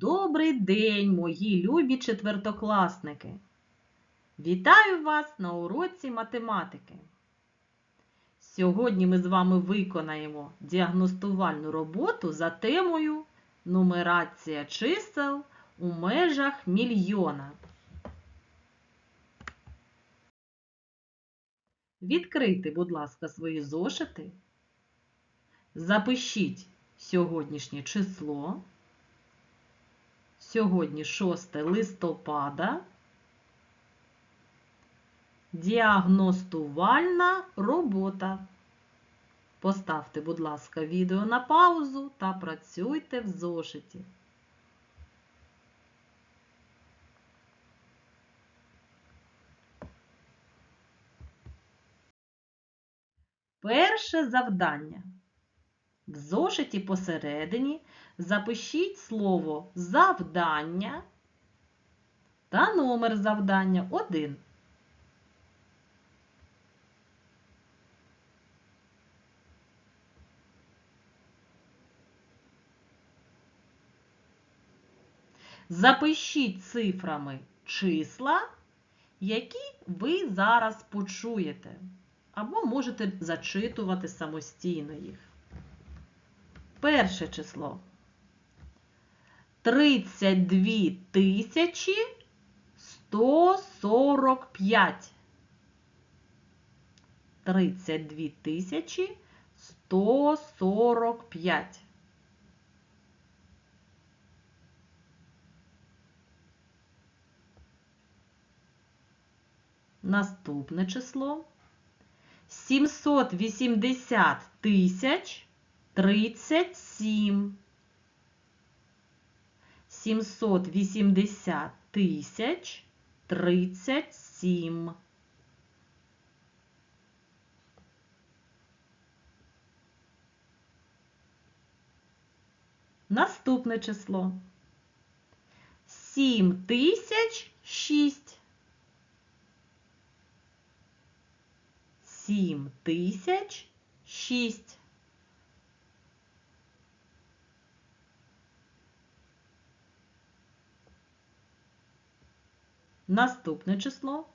Добрий день, мої любі четвертокласники! Вітаю вас на уроці математики. Сьогодні ми з вами виконаємо діагностувальну роботу за темою Нумерація чисел у межах мільйона. Відкрийте, будь ласка, свої зошити. Запишіть сьогоднішнє число. Сьогодні 6 листопада. Діагностувальна робота. Поставте, будь ласка, відео на паузу та працюйте в зошиті. Перше завдання. В зошиті посередині запишіть слово завдання та номер завдання 1. Запишіть цифрами числа, які ви зараз почуєте, або можете зачитувати самостійно їх. Перше число. 32 тисячі 145. 32 тисячі 145. Наступне число 780 тисяч 37. 780 тисяч 37. Наступне число 7 тисяч 6. 7 тисяч 6. Наступне число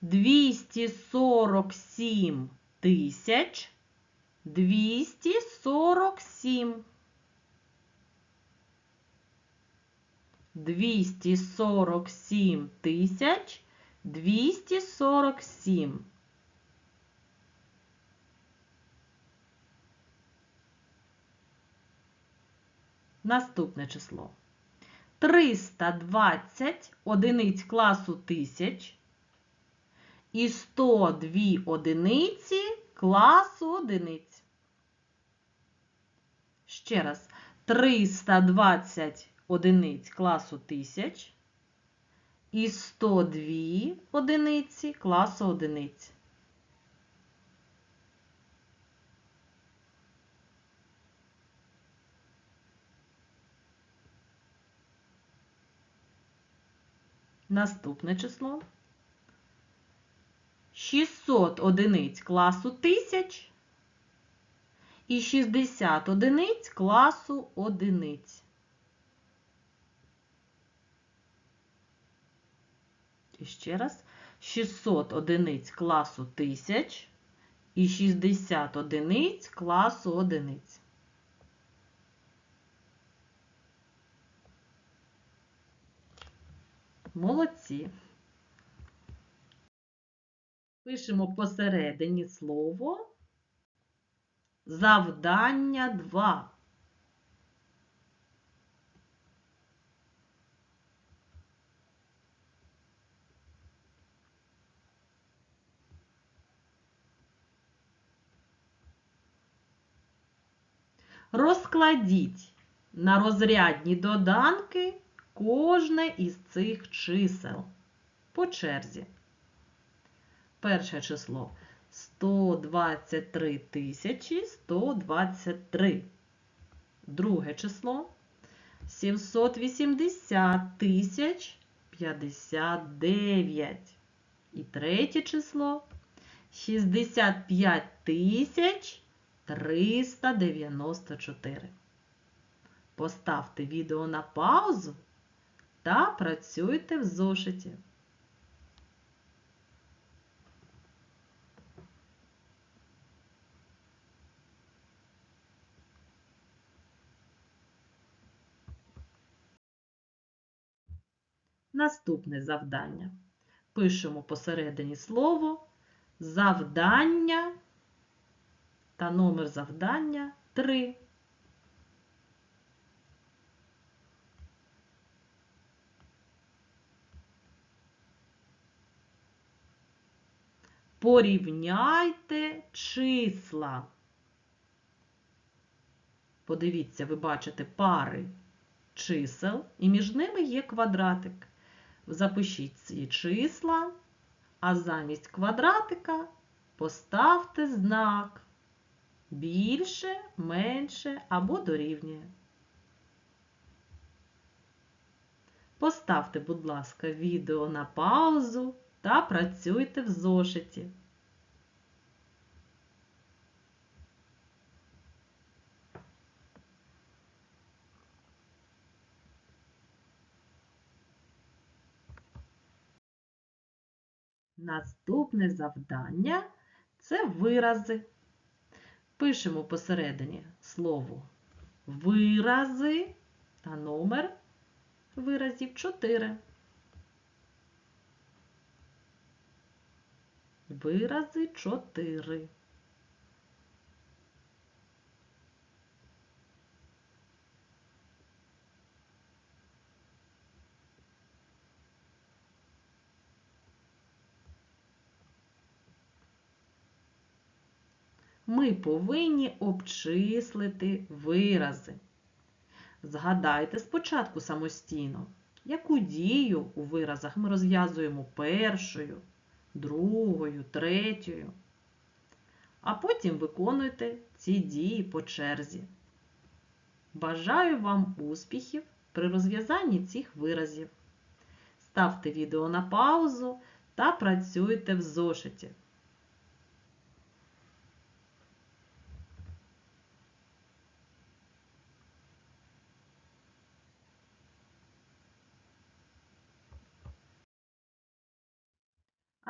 247 тисяч 247. 247 тисяч 247. Наступне число 320 одиниць класу тисяч і 102 одиниці класу одиниць. Ще раз, 320 одиниць класу тисяч і 102 одиниці класу одиниць. Наступне число. 600 одиниць класу тисяч і 60 одиниць класу одиниць. І ще раз 600 одиниць класу тисяч і 60 одиниць класу одиниць. Молодці. Пишемо посередині слово завдання 2. Розкладіть на розрядні доданки кожне із цих чисел по черзі. Перше число 123 тисячі 123. Друге число 780 тисяч 59. І третє число 65 тисяч 394. Поставте відео на паузу та працюйте в зошиті. Наступне завдання. Пишемо посередині слово завдання та номер завдання 3. Порівняйте числа. Подивіться, ви бачите пари чисел, і між ними є квадратик. Запишіть ці числа, а замість квадратика поставте знак більше, менше або дорівнює. Поставте, будь ласка, відео на паузу та працюйте в зошиті. Наступне завдання це вирази. Пишемо посередині слово вирази та номер виразів 4. Вирази 4. Ми повинні обчислити вирази. Згадайте спочатку самостійно, яку дію у виразах ми розв'язуємо першою, другою, третьою. А потім виконуйте ці дії по черзі. Бажаю вам успіхів при розв'язанні цих виразів. Ставте відео на паузу та працюйте в зошиті.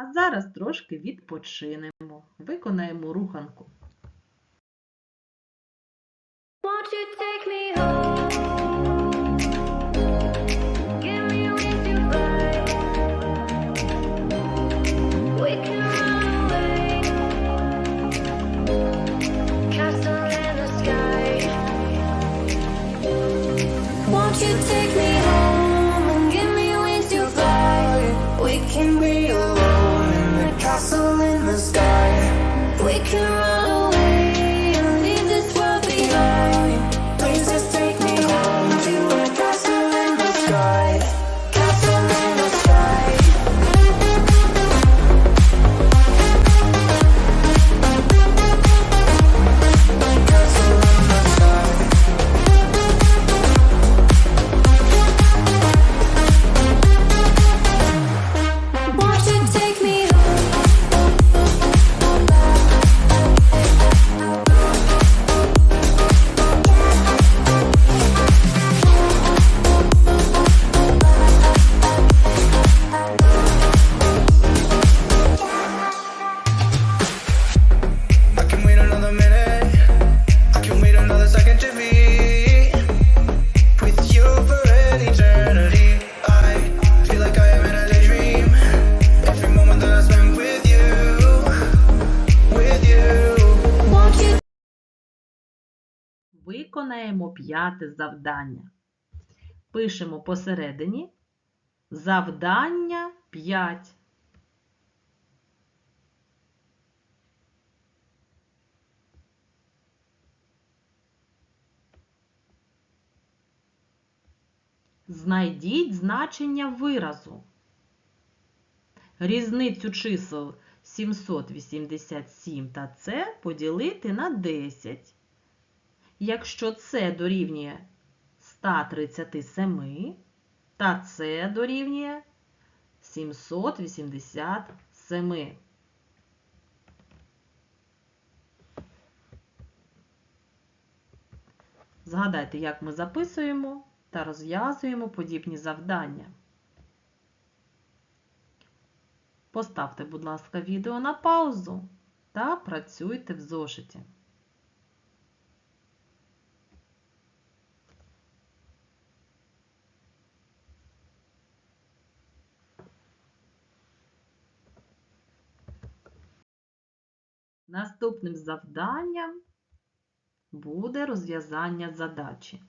А зараз трошки відпочинемо. Виконаємо руханку. Won't you take me home? Виконаємо п'яте завдання. Пишемо посередині завдання 5. Знайдіть значення виразу. Різницю чисел 787 та С поділити на 10. Якщо С дорівнює 137, та С дорівнює 787. Згадайте, як ми записуємо та розв'язуємо подібні завдання. Поставте, будь ласка, відео на паузу та працюйте в зошиті. Наступним завданням буде розв'язання задачі.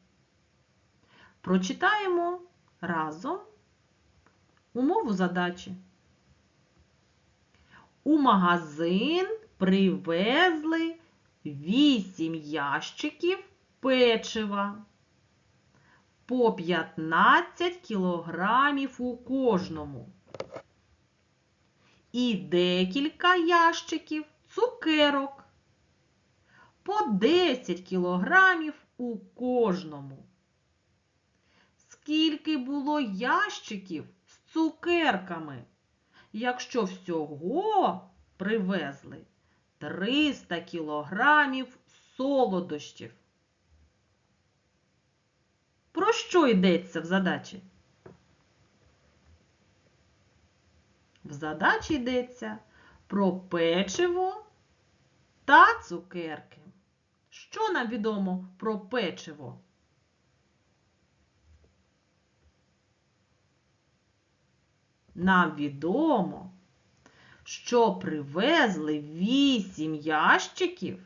Прочитаємо разом умову задачі. У магазин привезли 8 ящиків печива по 15 кілограмів у кожному. І декілька ящиків цукерок по 10 кілограмів у кожному. Скільки було ящиків з цукерками, якщо всього привезли 300 кілограмів солодощів? Про що йдеться в задачі? В задачі йдеться про печиво та цукерки. Що нам відомо про печиво? Нам відомо, що привезли 8 ящиків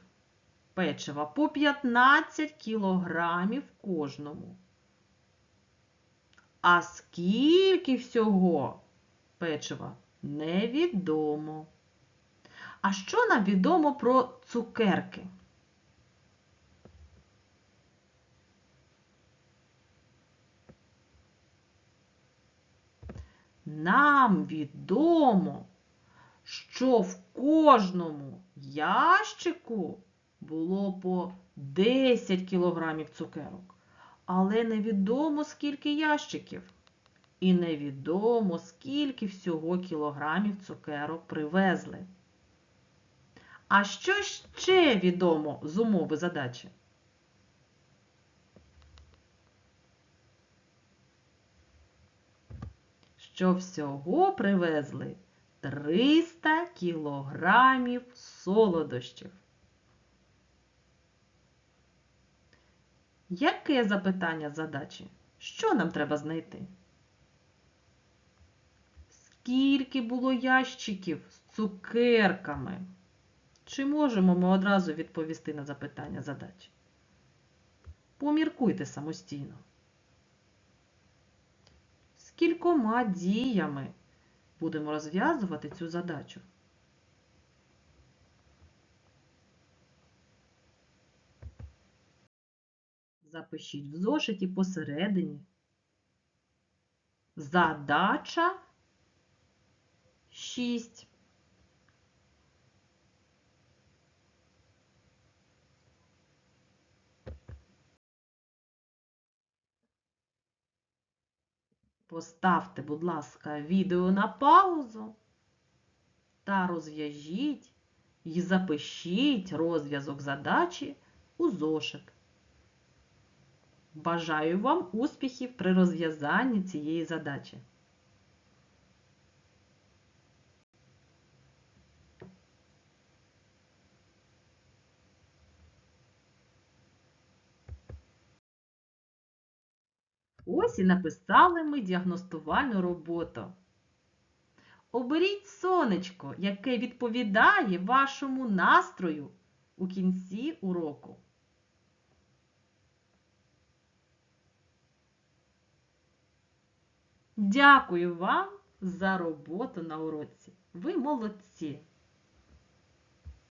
печива по 15 кілограмів кожному. А скільки всього печива невідомо. А що нам відомо про цукерки? Нам відомо, що в кожному ящику було по 10 кілограмів цукерок, але невідомо скільки ящиків. І невідомо, скільки всього кілограмів цукерок привезли. А що ще відомо з умови задачі? Що всього привезли 300 кілограмів солодощів. Яке запитання задачі? Що нам треба знайти? Скільки було ящиків з цукерками? Чи можемо ми одразу відповісти на запитання задачі? Поміркуйте самостійно. З кількома діями будемо розв'язувати цю задачу. Запишіть в зошиті посередині. Задача 6. Поставте, будь ласка, відео на паузу та розв'яжіть і запишіть розв'язок задачі у зошик. Бажаю вам успіхів при розв'язанні цієї задачі. Ось і написали ми діагностувальну роботу. Оберіть сонечко, яке відповідає вашому настрою у кінці уроку. Дякую вам за роботу на уроці. Ви молодці!